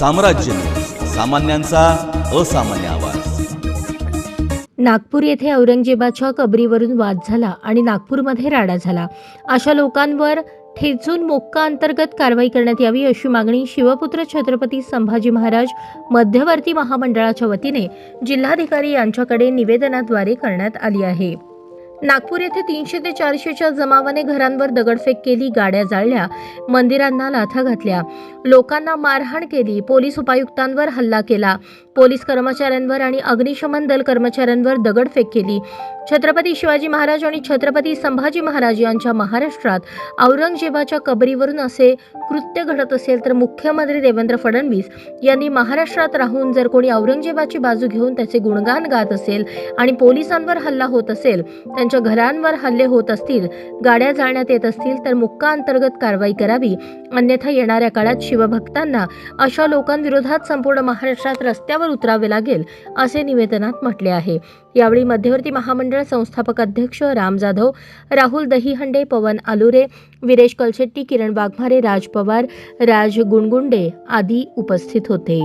साम्राज्य. सामान्यांचा असामान्य आवाज. नागपूर येथे औरंगजेबाच्या कबरीवरून वाद झाला आणि नागपूरमध्ये राडा झाला. अशा लोकांवर ठेचून मोक्का अंतर्गत कारवाई करण्यात यावी अशी मागणी शिवपुत्र छत्रपती संभाजी महाराज मध्यवर्ती महामंडळाच्या वतीने जिल्हाधिकारी यांच्याकडे निवेदनाद्वारे करण्यात आली आहे. नागपूर येथे तीनशे ते चारशेच्या जमावाने घरांवर दगडफेक केली गाड्या जाळल्या मंदिरांना लाथा घातल्या. लोकांना मारहाण केली. पोलीस उपायुक्तांवर हल्ला केला. पोलीस कर्मचाऱ्यांवर आणि अग्निशमन दल कर्मचाऱ्यांवर दगडफेक केली. छत्रपती शिवाजी महाराज आणि छत्रपती संभाजी महाराज यांच्या महाराष्ट्रात औरंगजेबाच्या कबरीवरून असे कृत्य घडत असेल तर मुख्यमंत्री देवेंद्र फडणवीस यांनी महाराष्ट्रात राहून जर कोणी औरंगजेबाची बाजू घेऊन त्याचे गुणगान गात असेल आणि पोलिसांवर हल्ला होत असेल त्यांच्या घरांवर हल्ले होत असतील गाड्या जाळण्यात येत असतील तर मुक्का अंतर्गत कारवाई करावी. अन्यथा येणाऱ्या काळात शिवभक्तांना अशा लोकांविरोधात संपूर्ण महाराष्ट्रात रस्त्यावर उतरावे लागेल असे निवेदनात म्हटले आहे. यावेळी मध्यवर्ती महामंडळ संस्थापक अध्यक्ष राम जाधव राहुल दहीहंडे पवन आलुरे विरेश कलशेट्टी किरण वाघमारे राज पवार राज गुणगुंडे आदी उपस्थित होते.